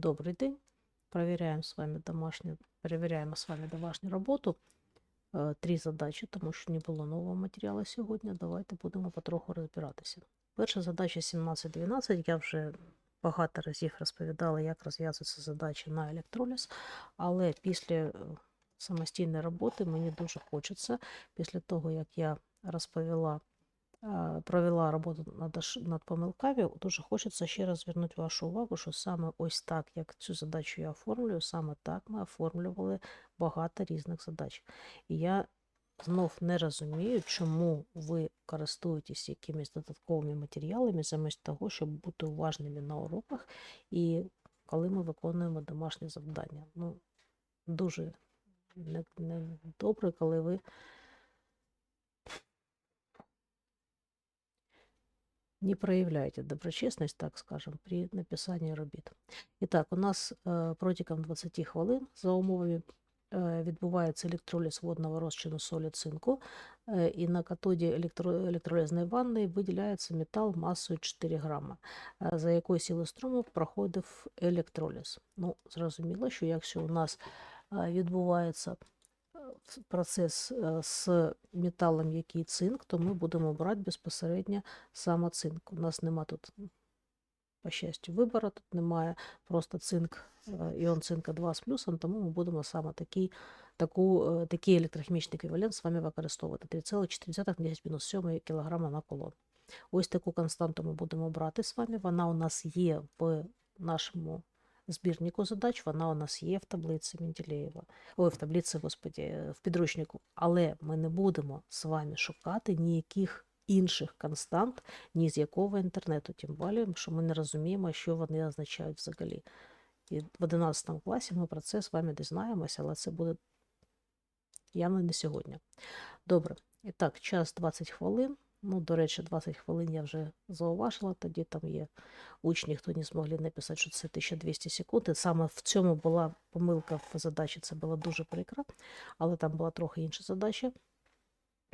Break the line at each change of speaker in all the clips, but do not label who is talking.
Добрий день. Проверяем с вами домашнюю, перевіряємо з вами домашню роботу. Е, Три задачі, тому що не було нового матеріалу сьогодні. Давайте будемо потроху розбиратися. Перша задача 17-12. Я вже багато разів розповідала, як розв'язуються задачі на електроліз, але після е, самостійної роботи мені дуже хочеться, після того, як я розповіла провела роботу над, над помилками, дуже хочеться ще раз звернути вашу увагу, що саме ось так, як цю задачу я оформлюю, саме так ми оформлювали багато різних задач. І я знов не розумію, чому ви користуєтесь якимись додатковими матеріалами, замість того, щоб бути уважними на уроках і коли ми виконуємо домашні завдання. Ну, дуже не, не коли ви не проявляете доброчесность, так скажем, при написанні робіт. І так, у нас е, протягом 20 хвилин за умовами е, відбувається електроліз водного розчину солі цинку, е, і на катоді електролізної ванни виділяється метал масою 4 грама, е, за якою силою струму проходив електроліз. Ну, зрозуміло, що якщо у нас е, відбувається процес е, з металом, який цинк, то ми будемо брати безпосередньо саме цинк. У нас нема тут, по щастю, вибору, тут немає просто цинк, е, іон цинка 2 з плюсом, тому ми будемо саме такий, таку, е, такий електрохімічний еквівалент з вами використовувати 3,4 на 10 мінус 7 кг на колон. Ось таку константу ми будемо брати з вами. Вона у нас є в нашому збірнику задач, вона у нас є в таблиці Менделєєва. Ой, в таблиці, господі, в підручнику. Але ми не будемо з вами шукати ніяких інших констант, ні з якого інтернету, тим більше, що ми не розуміємо, що вони означають взагалі. І в 11 класі ми про це з вами дізнаємося, але це буде явно не сьогодні. Добре. І так, час 20 хвилин. Ну, до речі, 20 хвилин я вже зауважила, тоді там є учні, хто не змогли написати, що це 1200 секунд. І саме в цьому була помилка в задачі, це було дуже прикро, але там була трохи інша задача.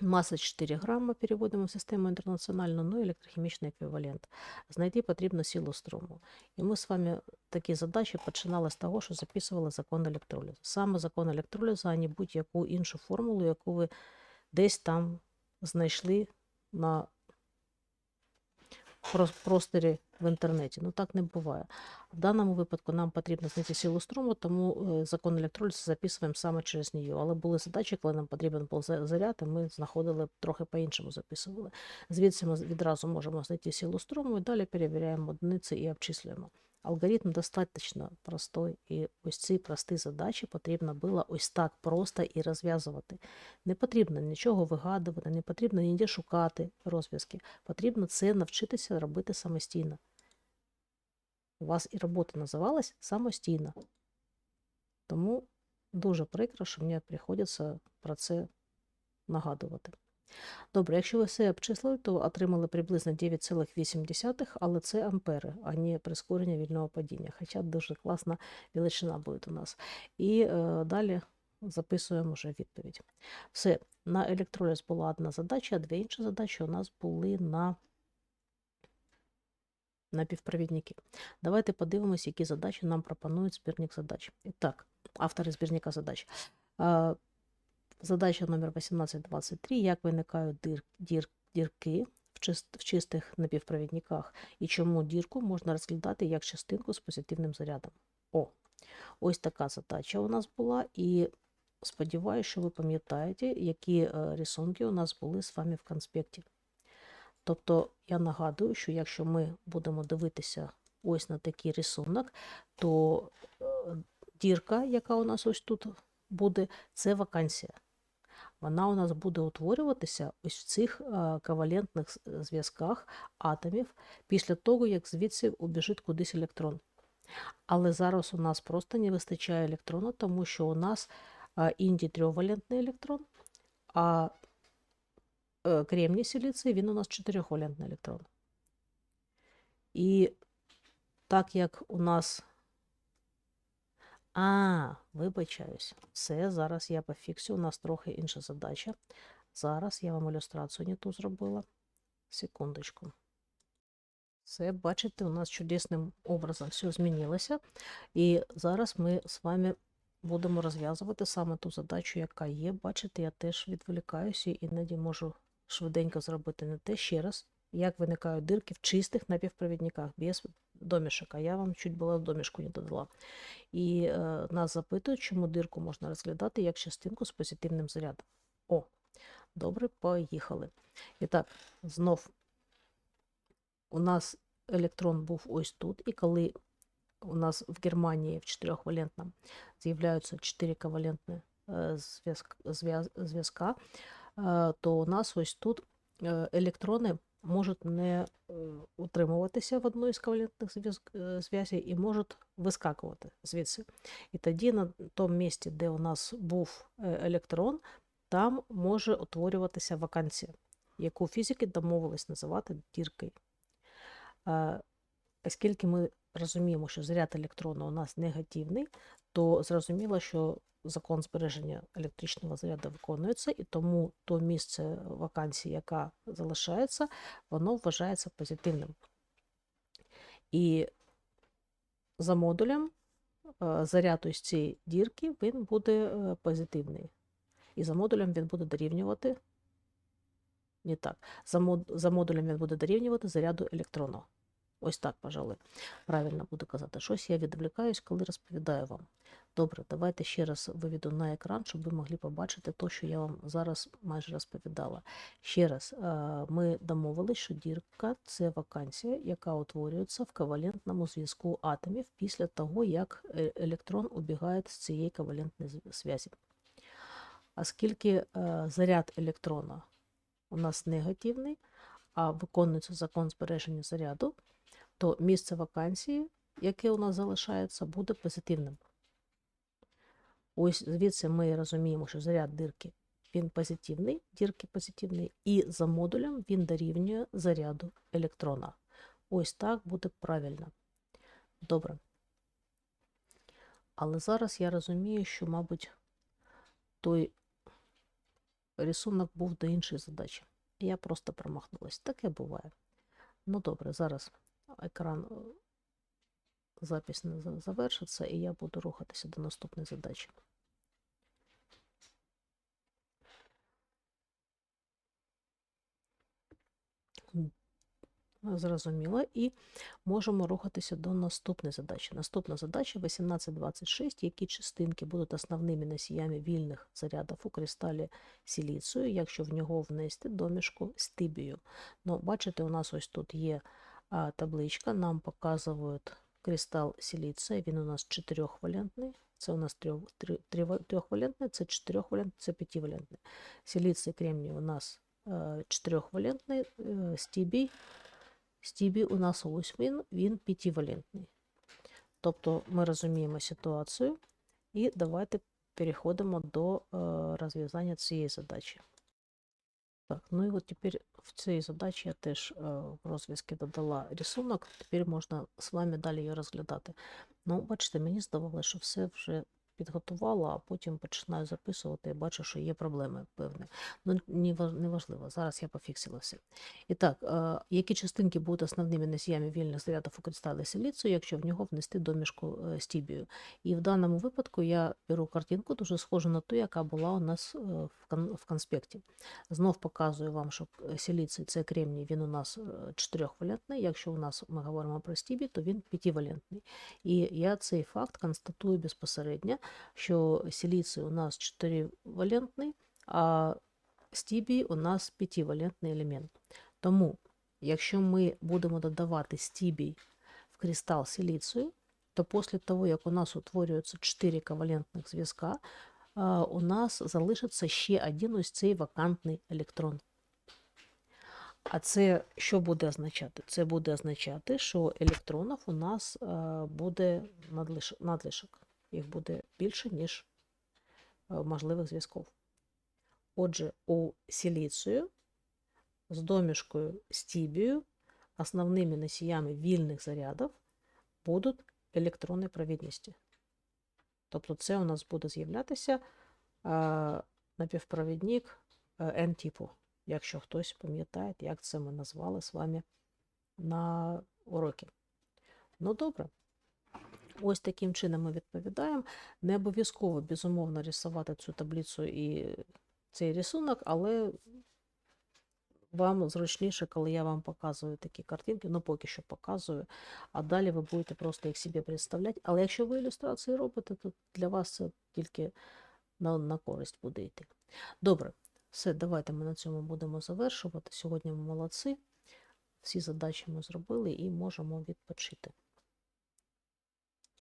Маса 4 грама переводимо в систему інтернаціональну, ну електрохімічний еквівалент. Знайти потрібно силу струму. І ми з вами такі задачі починали з того, що записували закон електролізу. Саме закон електролізу, а не будь-яку іншу формулу, яку ви десь там знайшли на просторі в інтернеті. Ну так не буває. В даному випадку нам потрібно знайти силу струму, тому е, закон електролізу записуємо саме через нее. Але були задачі, коли нам потрібен був заряд, і ми знаходили трохи по-іншому записували. Звідси ми відразу можемо знайти силу струму і далі перевіряємо одиниці і обчислюємо. Алгоритм достатньо простой, і ось ці прості задачі потрібно було ось так просто і розв'язувати. Не потрібно нічого вигадувати, не потрібно ніде шукати розв'язки. Потрібно це навчитися робити самостійно. У вас і робота називалась самостійно. Тому дуже прикро, що мені приходиться про це нагадувати. Добре, якщо ви все обчислили, то отримали приблизно 9,8, але це ампери, а не прискорення вільного падіння. Хоча дуже класна величина буде у нас. І е, далі записуємо вже відповідь. Все, на електроліз була одна задача, а дві інші задачі у нас були на напівпровідники. Давайте подивимось, які задачі нам пропонують збірник задач. І так, автори збірника задач. Задача номер 1823. Як виникають дир, дір, дірки в, чист, в чистих напівпровідниках і чому дірку можна розглядати як частинку з позитивним зарядом? О, ось така задача у нас була, і сподіваюся, що ви пам'ятаєте, які е, рисунки у нас були з вами в конспекті. Тобто я нагадую, що якщо ми будемо дивитися ось на такий рисунок, то е, дірка, яка у нас ось тут буде, це вакансія. Вона у нас буде утворюватися ось в цих е, ковалентних зв'язках атомів після того, як звідси убіжить кудись електрон. Але зараз у нас просто не вистачає електрона, тому що у нас е, індій трьохвалентний електрон, а е, кремній силіцій він у нас чотирьохвалентний електрон. І так як у нас. А, вибачаюсь. Все, зараз я пофіксю. У нас трохи інша задача. Зараз я вам ілюстрацію не ту зробила. Секундочку. Все, бачите, у нас чудесним образом все змінилося. І зараз ми з вами будемо розв'язувати саме ту задачу, яка є. Бачите, я теж відволікаюся і іноді можу швиденько зробити не те ще раз, як виникають дирки в чистих напівпровідниках без домішок. А я вам чуть було в домішку не додала. І е, нас запитують, чому дирку можна розглядати як частинку з позитивним зарядом. О, добре, поїхали. І так, знов у нас електрон був ось тут, і коли у нас в Германії в чотирьохвалентному з'являються чотири ковалентні зв'язк- зв'яз- зв'язка, е, то у нас ось тут електрони можуть не е, утримуватися в одній з ковалентних зв'язк- е, і можуть вискакувати звідси. І тоді на тому місці, де у нас був е, електрон, там може утворюватися вакансія, яку фізики домовились називати діркою. Оскільки ми розуміємо, що заряд електрона у нас негативний, то зрозуміло, що закон збереження електричного заряду виконується, і тому то місце вакансії, яка залишається, воно вважається позитивним. І за модулем е, заряд ось цієї дірки він буде е, позитивний. І за модулем він буде дорівнювати. Не так. За модулем він буде дорівнювати заряду електрона. Ось так, пожалуй, правильно буду казати. Щось я відвлікаюсь, коли розповідаю вам. Добре, давайте ще раз виведу на екран, щоб ви могли побачити те, що я вам зараз майже розповідала. Ще раз, е, ми домовились, що дірка це вакансія, яка утворюється в ковалентному зв'язку атомів після того, як е- електрон убігає з цієї ковалентної зв- зв'язі. Оскільки е, заряд електрона у нас негативний, а виконується закон збереження заряду, то місце вакансії, яке у нас залишається, буде позитивним. Ось звідси ми розуміємо, що заряд дирки він позитивний, дірки позитивний, і за модулем він дорівнює заряду електрона. Ось так буде правильно. Добре. Але зараз я розумію, що, мабуть, той рисунок був до іншої задачі. Я просто промахнулась. Таке буває. Ну добре, зараз екран е, запис не завершиться, і я буду рухатися до наступної задачі. Зрозуміло. І можемо рухатися до наступної задачі. Наступна задача 1826. Які частинки будуть основними носіями вільних зарядів у кристалі силіцію, якщо в нього внести домішку стибію? Ну, бачите, у нас ось тут є табличка, нам показують кристал силіція, він у нас чотирьохвалентний. Це у нас трьохвалентний, це чотирьохвалентний, це п'ятивалентний. Силіцій кремній у нас е, чотирьохвалентний, е, стібій Стібі у нас він, він п'ятивалентний. Тобто ми розуміємо ситуацію і давайте переходимо до е, розв'язання цієї задачі. Так, ну і от тепер в цій задачі я теж е, в розв'язки додала рисунок, тепер можна з вами далі її розглядати. Ну, бачите, мені здавалося, що все вже підготувала, а потім починаю записувати і бачу, що є проблеми певні. Ну, не важливо, зараз я пофіксила все. І так, е, які частинки будуть основними носіями вільних зарядів у кристалі силіцію, якщо в нього внести домішку е, стібію? І в даному випадку я беру картинку, дуже схожу на ту, яка була у нас е, в, кон- в конспекті. Знов показую вам, що е, силіцій це кремній, він у нас е, чотирьохвалентний. Якщо у нас ми говоримо про стібі, то він п'ятивалентний. І я цей факт констатую безпосередньо, що силіцій у нас чотиривалентний, а стібій у нас п'ятивалентний елемент. Тому, якщо ми будемо додавати стібій в кристал силіцію, то після того, як у нас утворюється 4 ковалентних зв'язка, у нас залишиться ще один ось цей вакантний електрон. А це що буде означати? Це буде означати, що електронів у нас буде надлиш- надлишок. Їх буде більше, ніж е, можливих зв'язків. Отже, у силіцію з домішкою стібію основними носіями вільних зарядів будуть електрони провідності. Тобто це у нас буде з'являтися е, напівпровідник е, N-типу, якщо хтось пам'ятає, як це ми назвали з вами на уроки. Ну, добре. Ось таким чином ми відповідаємо. Не обов'язково, безумовно, рисувати цю таблицю і цей рисунок, але вам зручніше, коли я вам показую такі картинки, ну поки що показую, а далі ви будете просто їх собі представляти. Але якщо ви ілюстрації робите, то для вас це тільки на, на користь буде йти. Добре, все, давайте ми на цьому будемо завершувати. Сьогодні ми молодці. Всі задачі ми зробили і можемо відпочити.